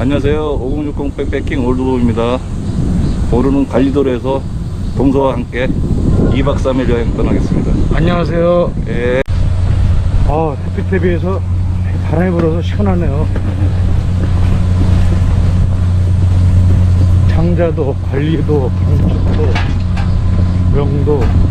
안녕하세요. 5060 백패킹 올드보입니다. 오늘은 관리도로에서 동서와 함께 2박 3일 여행 떠나겠습니다. 안녕하세요. 예. 아, 햇빛에 비해서 바람이 불어서 시원하네요. 장자도, 관리도, 경축도, 명도.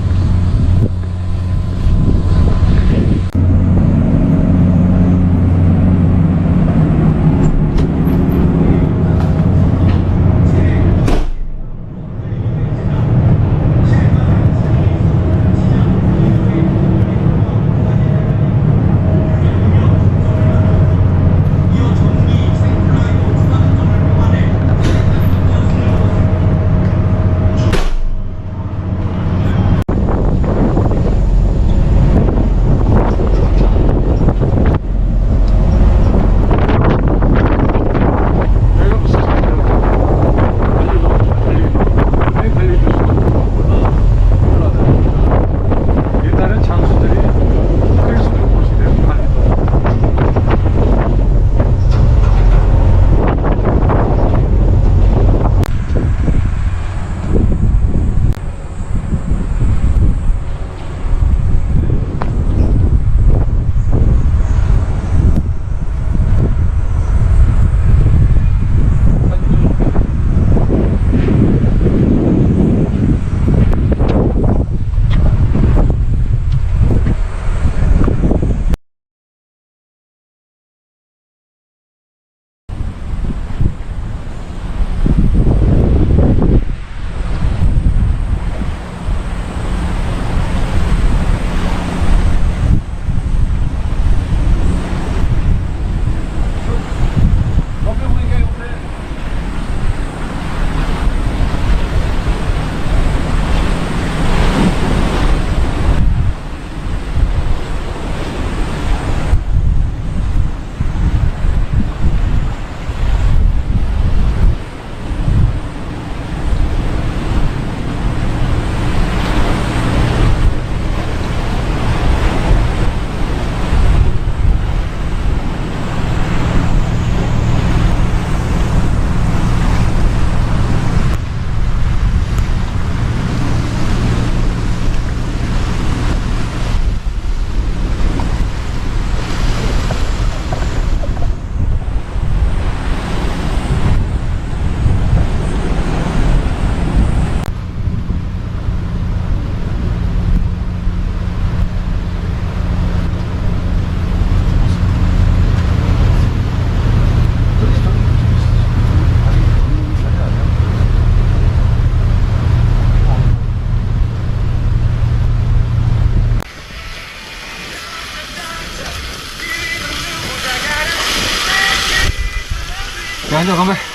야, 한잔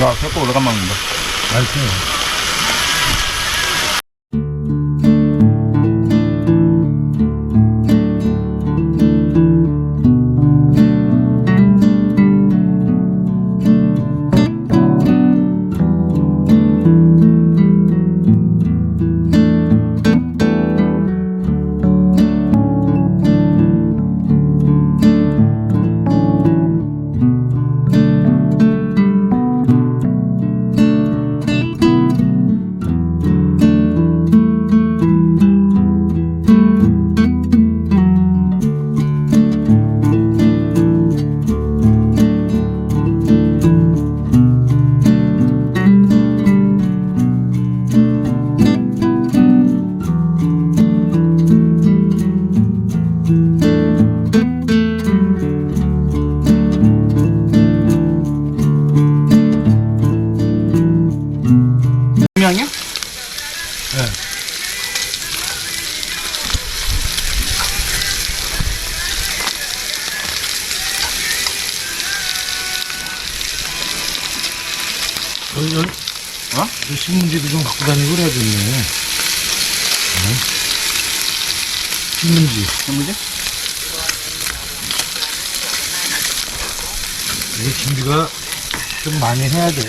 야, 새거 오래간만입니다. 맛있어요. 여기, 어? 이 신문지도 좀 갖고 다니고 그래야겠네. 응? 신문지. 현무지? 이게 준비가 좀 많이 해야 돼.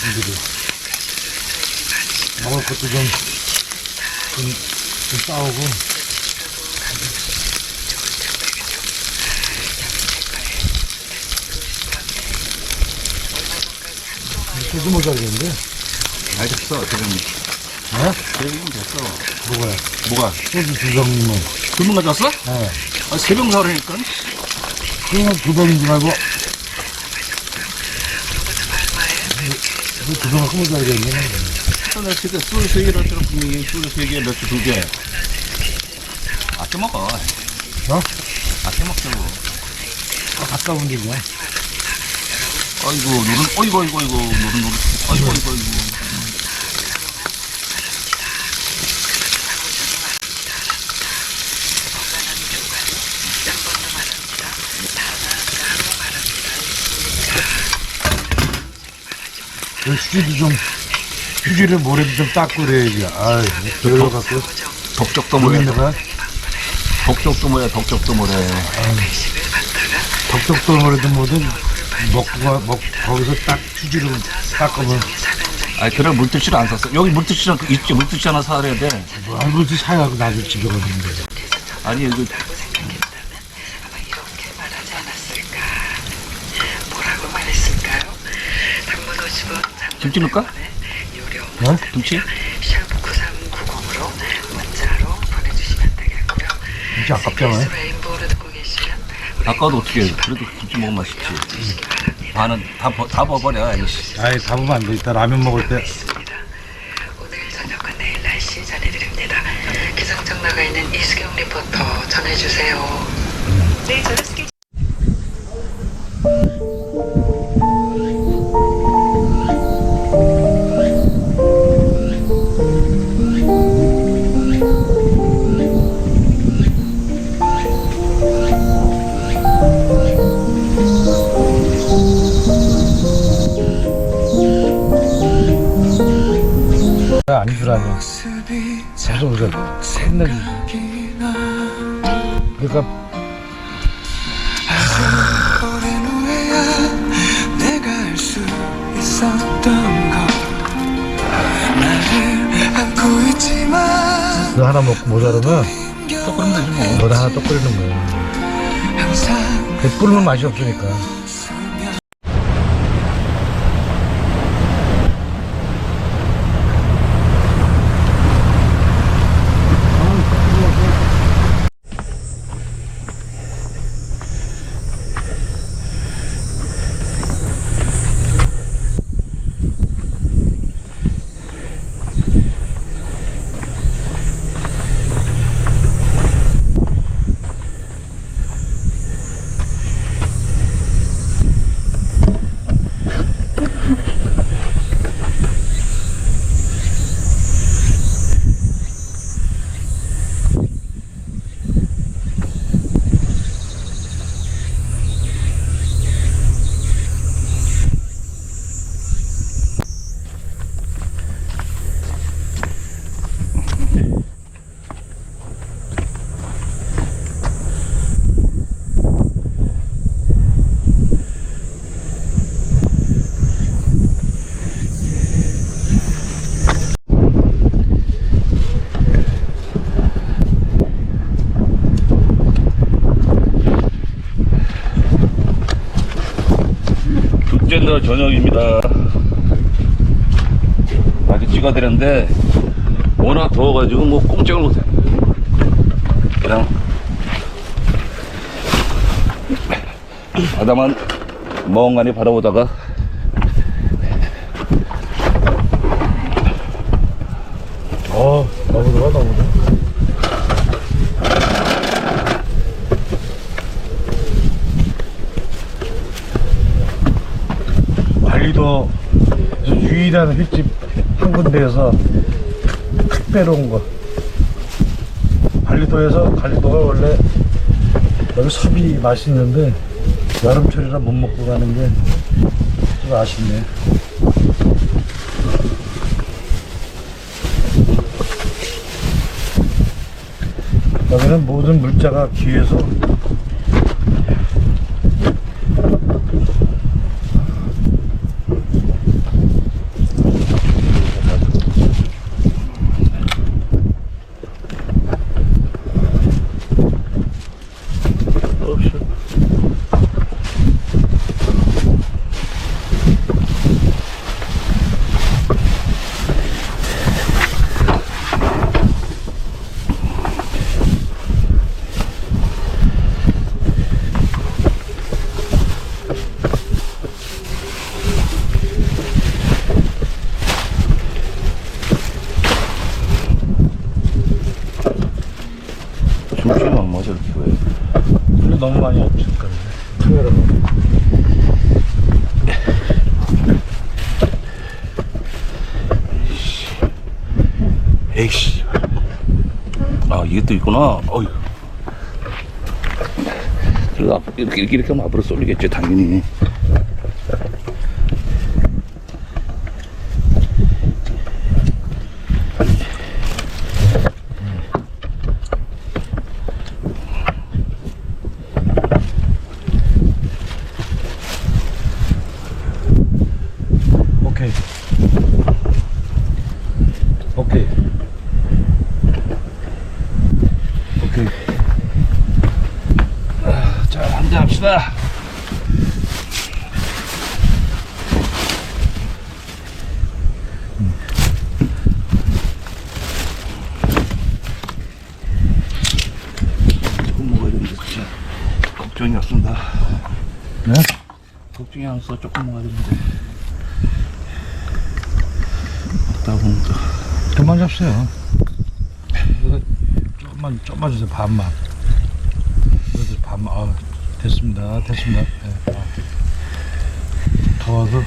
준비를. 먹을 것도 좀, 좀, 좀 싸우고. 소주 모자르겠는데? 알 됐어, 대장님. 어? 대장님 됐어. 뭐가요? 뭐가? 소주 두 병이면. 두번 가져왔어? 네. 아, 세병 사오라니까. 그러면 두 병인지 말고. 이거 두 병을 끊어 자야겠네. 하나 세개 술세 개를 들어 분명히 술세 개, 맥주 두 개. 아껴 먹어. 어? 아껴 먹자고. 아, 갔다 온 게냐? 아이고, 노른, 어이구, 어이구, 어이구, 노른, 노른. 아이고, 아이고, 아이고. 그 휴지도 좀, 휴지를 모래도 좀 닦고 그래야지. 아이, 별로 갖고. 덕적도 뭐야, 내가 덕적도 뭐야, 덕적도 뭐래. 덕적도 모래도 뭐든 먹고, 가- 먹, 거기서 딱 휴지로 닦으면, 아, 그래, 물티슈를 안 샀어. 여기 물티슈랑 그 있지, 물티슈 하나 사야 돼. 뭐, 알고지 사야 고 나도 집에 갔는데. 아니, 이거, 뭐라고 말했을까요? 단문 50원, 김치 넣을까? 어? 김치? 샵 9390으로 문자로 보내주시면 되겠고요. 진짜 아깝잖아요. 아까도 어떻게 해. 그래도 김치 먹으면 맛있지. 반은 다, 버, 다 버버려, 아이씨. 아이, 답으면 안 돼. 이따 라면 먹을 때. 오늘 저녁과 내일 날씨 전해드립니다. 기상청 나가 있는 이수경 리포터 전해주세요. 네, 스케줄 안 주라니. 가서 우리가 혼내주지. 그러니까, 너 하나 먹고 모자르면, 또 그러면 되지 뭐. 너도 하나 또 끓이는 거야. 배 뿌리면 맛이 없으니까. 저녁입니다. 아직 찍어야 되는데, 워낙 더워가지고 뭐 꼼짝을 못해. 그냥, 바다만 멍하니 바라보다가, 어, 너무 좋아, 너무 관리도 유일한 횟집 한 군데에서 특배로 온 거. 관리도에서 관리도가 원래 여기 섭이 맛있는데 여름철이라 못 먹고 가는 게 좀 아쉽네. 여기는 모든 물자가 귀해서 없어. 중심은 안 맞아 이렇게 왜? 근데 너무 많이 없으니까 카메라가 에이씨. 아 이게 또 있구나. 어휴. 앞- 이렇게 이렇게 이렇게 하면 앞으로 쏠리겠지 당연히. 오케이 오케이 자 한잔 합시다. 조금 먹어야 되는데 진짜 걱정이 없습니다. 네? 안 없어 조금 먹어야 되는데. 먹다 보면 또 그만 잡세요 조금만 조금만 주세요 반만 이거 반만 아, 됐습니다 됐습니다 네. 아. 더워서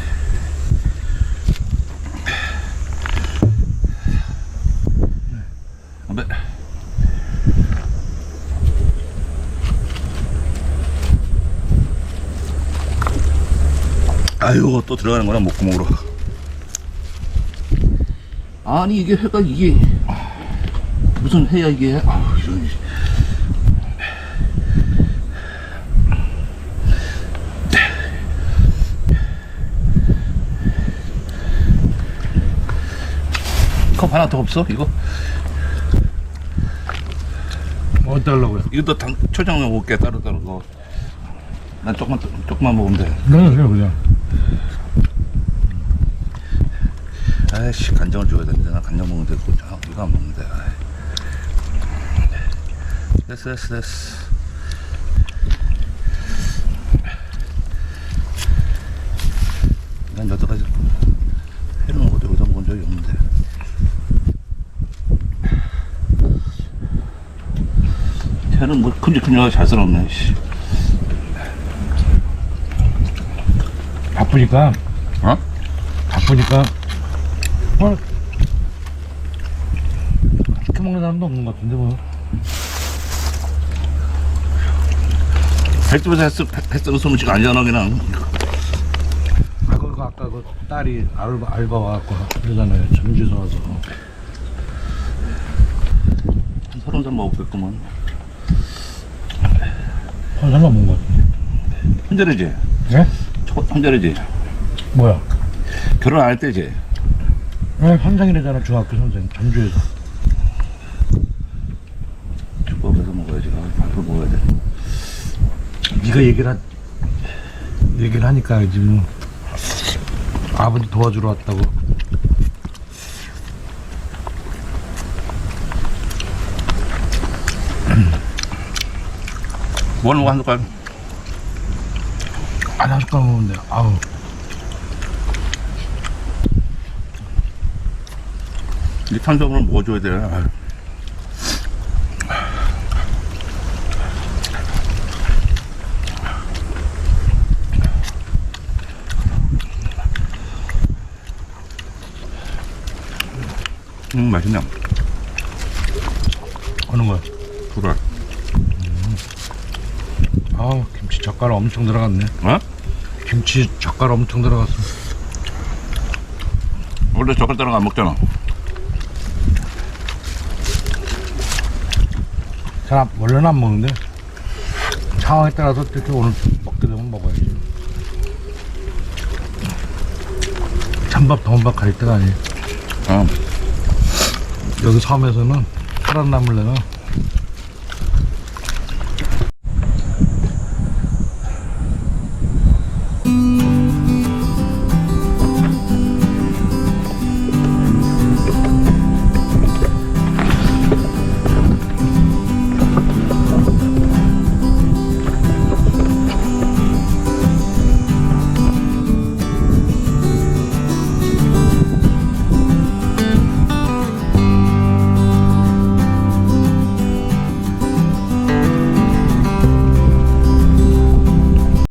아유 또 들어가는 거나 목구멍으로 아니 이게 회가 이게 무슨 회야 이게 아우, 이런. 컵 하나 더 없어 이거? 뭐 달라고요? 이것도 당, 초장 먹을게 따로 따로 그거. 난 조금만 조금만 먹으면 돼. 그러세요 그냥 아이씨 간장을 줘야 되는데 나 간장 되고 아, 이거 안 먹는데. 됐어 됐어 됐어. 난 여태까지 회는 어디 어디다 먹은 적이 없는데. 회는 뭐 큼직큼직하게 잘 썰었네. 씨. 바쁘니까 어? 바쁘니까 어 시켜 먹는 사람도 없는 것 같은데 뭐 횟집에서 횟, 횟, 횟 솜씨가 아니잖아 그냥. 아, 그 아까 그 딸이 알바, 알바 와갖고 그러잖아요. 전주에서 와서. 한 서른 살 먹었겠구만. 한 살만 먹은 것 같은데. 혼자래지? 예? 초- 혼자래지? 뭐야? 결혼 안 할 때지? 예, 선생이래잖아, 중학교 선생. 전주에서. 죽밥에서 먹어야지. 아, 밥을 먹어야 돼. 네가 얘기를, 하, 얘기를 하니까 지금 아버지 도와주러 왔다고. 원 먹어 한 숟갈. 안한 숟갈 먹으면 돼. 아우. 이 탄수화물을 먹어줘야 돼. 아유. 음, 맛있네. 어느 거야? 불알. 아우, 김치 젓갈 엄청 들어갔네. 어? 김치 젓갈 엄청 들어갔어. 원래 젓갈따랑 안 먹잖아. 잘 안- 원래는 안 먹는데 상황에 따라서 이렇게 오늘 먹게 되면 먹어야지. 찬밥 더운밥 가릴 때가 아니에요. 어. 여기 섬에서는 살아남으려면